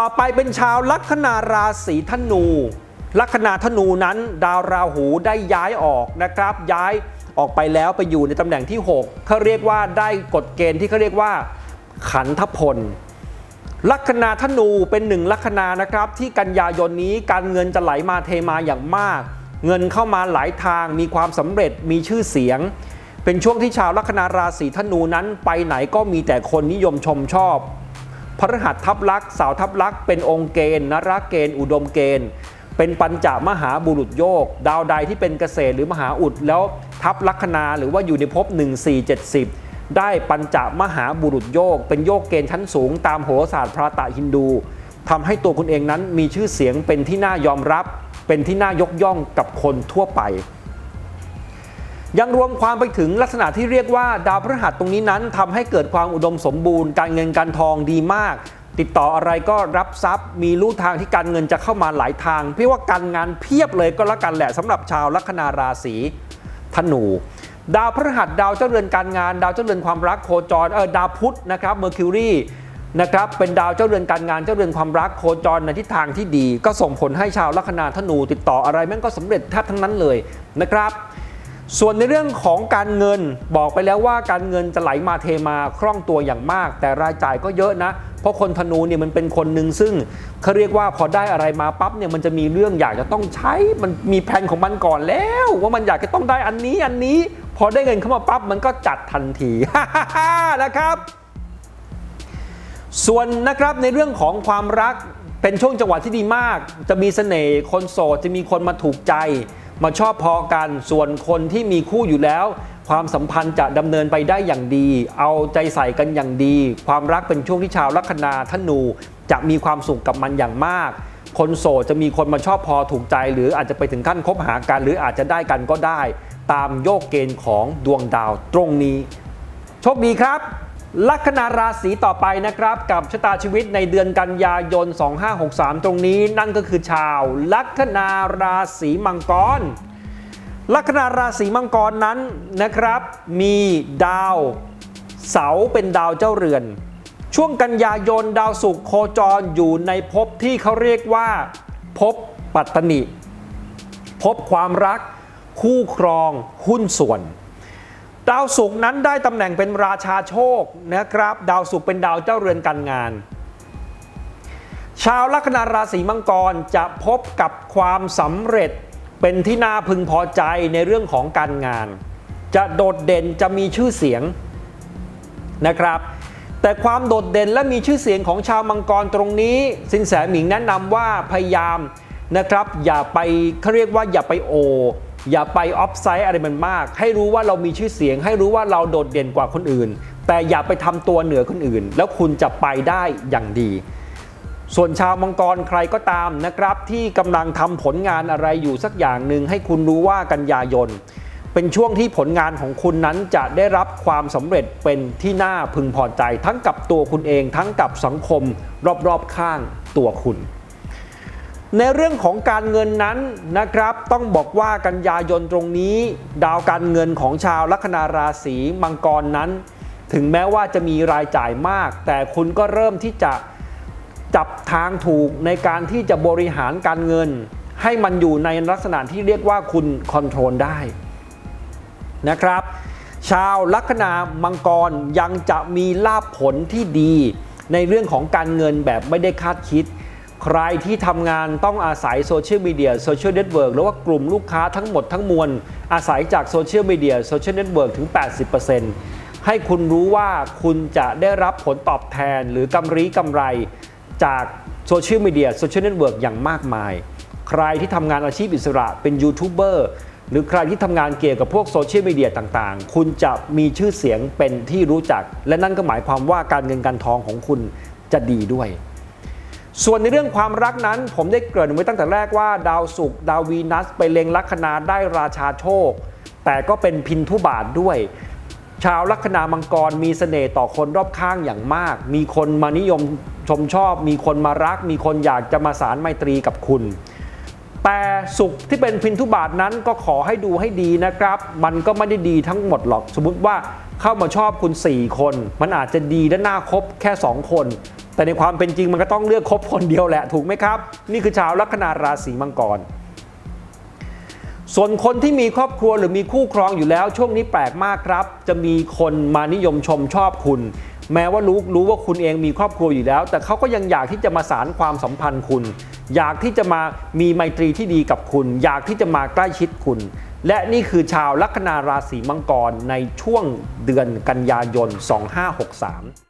ต่อไปเป็นชาวลัคนาราศีธนู ลัคนาธนูนั้น ดาวราหูได้ย้ายออกนะครับ ย้ายออกไปแล้วไปอยู่ในตำแหน่งที่ 6เขาเรียกว่าได้กฎเกณฑ์ที่เขาเรียกว่า ขันธพล ลัคนาธนูเป็นหนึ่งลัคนานะครับ ที่กันยายนนี้การเงินจะไหลมาเทมาอย่างมาก เงินเข้ามาหลายทางมีความสำเร็จมีชื่อเสียง เป็นช่วงที่ชาวลัคนาราศีธนูนั้นไปไหนก็มีแต่คนนิยมชมชอบ พฤหัสทับลักษ์สาวทับลักษ์เป็นองค์เกณฑ์นรเกณฑ์อุดมเกณฑ์ เป็นปัญจมหาบุรุษโยก ดาวใดที่เป็นเกษตรหรือมหาอุดแล้วทับลัคนาหรือว่าอยู่ในภพ1470 ได้ปัญจมหาบุรุษโยก เป็นโยกเกณฑ์ชั้นสูงตามโหราศาสตร์พระตะฮินดูทำให้ตัวคุณเองนั้นมีชื่อเสียงเป็นที่น่ายอมรับ เป็นที่น่ายกย่องกับคนทั่วไป ยังรวมความไปถึงลักษณะที่เรียกว่าดาวพฤหัสตรงนี้นั้นทำให้เกิดความอุดมสมบูรณ์ การเงินการทองดีมาก ติดต่ออะไรก็รับทรัพย์ มีลู่ทางที่การเงินจะเข้ามาหลายทางเพี่ว่าการงานเพียบเลยก็แล้วกันแหละสำหรับชาวลัคนาราศีธนู ดาวพฤหัสดาวเจ้าเรือนการงาน ดาวเจ้าเรือนความรักโคจรเออดาวพุธนะครับเมอร์คิวรีนะครับเป็นดาวเจ้าเรือนการงานเจ้าเรือนความรักโคจรในทิศทางที่ดี ก็ส่งผลให้ชาวลัคนาธนู ติดต่ออะไรแม่งก็สำเร็จแทบทั้งนั้นเลยนะครับ ส่วนในเรื่องของการเงินบอกไปแล้วว่าการเงินจะไหลมาเทมาคล่องตัวอย่างมาก แต่รายจ่ายก็เยอะนะ เพราะคนธนูเนี่ยมันเป็นคนหนึ่งซึ่งเขาเรียกว่าพอได้อะไรมาปั๊บเนี่ยมันจะมีเรื่องอยากจะต้องใช้มันมีแผนของมันก่อนแล้ว ว่ามันอยากจะต้องได้อันนี้อันนี้ พอได้เงินเข้ามาปั๊บมันก็จัดทันทีนะครับ ส่วนนะครับในเรื่องของความรักเป็นช่วงจังหวะที่ดีมาก จะมีเสน่ห์คนโสดจะมีคนมาถูกใจ มาชอบพอกันส่วนคนที่มีคู่อยู่แล้ว ความสัมพันธ์จะดำเนินไปได้อย่างดี เอาใจใส่กันอย่างดี ความรักเป็นช่วงที่ชาวลัคนาธนูจะมีความสุขกับมันอย่างมาก คนโสดจะมีคนมาชอบพอถูกใจ หรืออาจจะไปถึงขั้นคบหากันหรืออาจจะได้กันก็ได้ ตามโยกเกณฑ์ของดวงดาวตรงนี้ โชคดีครับ ลัคนาราศีต่อไปนะครับ กับชะตาชีวิตในเดือนกันยายน 2563 ตรงนี้ นั่นก็คือชาว ลัคนาราศีมังกร ลัคนาราศีมังกรนั้นนะครับ มีดาวเสาเป็นดาวเจ้าเรือน ช่วงกันยายนดาวศุกร์โคจรอยู่ในภพที่เขาเรียกว่าภพปัตตนิภพความรัก คู่ครองหุ้นส่วน ดาวศุกร์นั้นได้ตำแหน่งเป็นราชาโชคนะครับ ดาวศุกร์เป็นดาวเจ้าเรือนการงาน ชาวลัคนาราศีมังกรจะพบกับความสำเร็จเป็นที่น่าพึงพอใจในเรื่องของการงาน จะโดดเด่นจะมีชื่อเสียงนะครับ แต่ความโดดเด่นและมีชื่อเสียงของชาวมังกรตรงนี้ สินแสหมิงแนะนำว่าพยายามนะครับ อย่าไปเขาเรียกว่าอย่าไปโอ อย่าไปออฟไซด์อะไรมันมาก ให้รู้ว่าเรามีชื่อเสียง ให้รู้ว่าเราโดดเด่นกว่าคนอื่น แต่อย่าไปทำตัวเหนือคนอื่น แล้วคุณจะไปได้อย่างดี ส่วนชาวมังกรใครก็ตามนะครับ ที่กำลังทำผลงานอะไรอยู่สักอย่างหนึ่งให้คุณรู้ว่ากันยายน เป็นช่วงที่ผลงานของคุณนั้นจะได้รับความสำเร็จเป็นที่น่าพึงพอใจ ทั้งกับตัวคุณเอง ทั้งกับสังคมรอบๆข้างตัวคุณ ในเรื่องของการเงินนั้นนะครับ ต้องบอกว่ากันยายนตรงนี้ ดาวการเงินของชาวลัคนาราศีมังกรนั้น ถึงแม้ว่าจะมีรายจ่ายมาก แต่คุณก็เริ่มที่จะจับทางถูกในการที่จะบริหารการเงิน ให้มันอยู่ในลักษณะที่เรียกว่าคุณคอนโทรลได้นะครับ ชาวลัคนามังกรยังจะมีลาภผลที่ดี ในเรื่องของการเงินแบบไม่ได้คาดคิด ใครที่ทำงานต้องอาศัยโซเชียลมีเดียโซเชียลเน็ตเวิร์กหรือว่ากลุ่มลูกค้าทั้งหมดทั้งมวล อาศัยจากโซเชียลมีเดียโซเชียลเน็ตเวิร์กถึง 80%ให้คุณรู้ว่าคุณจะได้รับผลตอบแทนหรือกำไรกำไรจากโซเชียลมีเดียโซเชียลเน็ตเวิร์กอย่างมากมาย ใครที่ทำงานอาชีพอิสระเป็นยูทูบเบอร์หรือใครที่ทำงานเกี่ยวกับพวกโซเชียลมีเดียต่างๆ คุณจะมีชื่อเสียงเป็นที่รู้จัก และนั่นก็หมายความว่าการเงินการทองของคุณจะดีด้วย ส่วนในเรื่องความรักนั้น ผมได้เกริ่นไว้ตั้งแต่แรกว่า ดาวศุกร์ดาววีนัส ไปเล็งลัคนาได้ราชาโชค แต่ก็เป็นพินทุบาทด้วย ชาวลัคนามังกรมีเสน่ห์ต่อคนรอบข้างอย่างมาก มีคนมานิยมชมชอบ มีคนมารัก มีคนอยากจะมาสารไมตรีกับคุณ แต่สุขที่เป็นพินทุบาทนั้นก็ขอให้ดูให้ดีนะครับ มันก็ไม่ได้ดีทั้งหมดหรอก สมมุติว่าเข้ามาชอบคุณ 4 คน มันอาจจะดีและน่าคบแค่ 2 คน แต่ในความเป็นจริงมันก็ต้องเลือกคบคนเดียวแหละถูกไหมครับ นี่คือชาวลัคนาราศีมังกร ส่วนคนที่มีครอบครัวหรือมีคู่ครองอยู่แล้ว ช่วงนี้แปลกมากครับ จะมีคนมานิยมชมชอบคุณ แม้ว่ารู้รู้ว่าคุณเองมีครอบครัวอยู่แล้ว แต่เขาก็ยังอยากที่จะมาสารความสัมพันธ์คุณ อยากที่จะมามีไมตรีที่ดีกับคุณ อยากที่จะมาใกล้ชิดคุณและนี่คือชาวลัคนาราศีมังกรในช่วงเดือนกันยายน 2563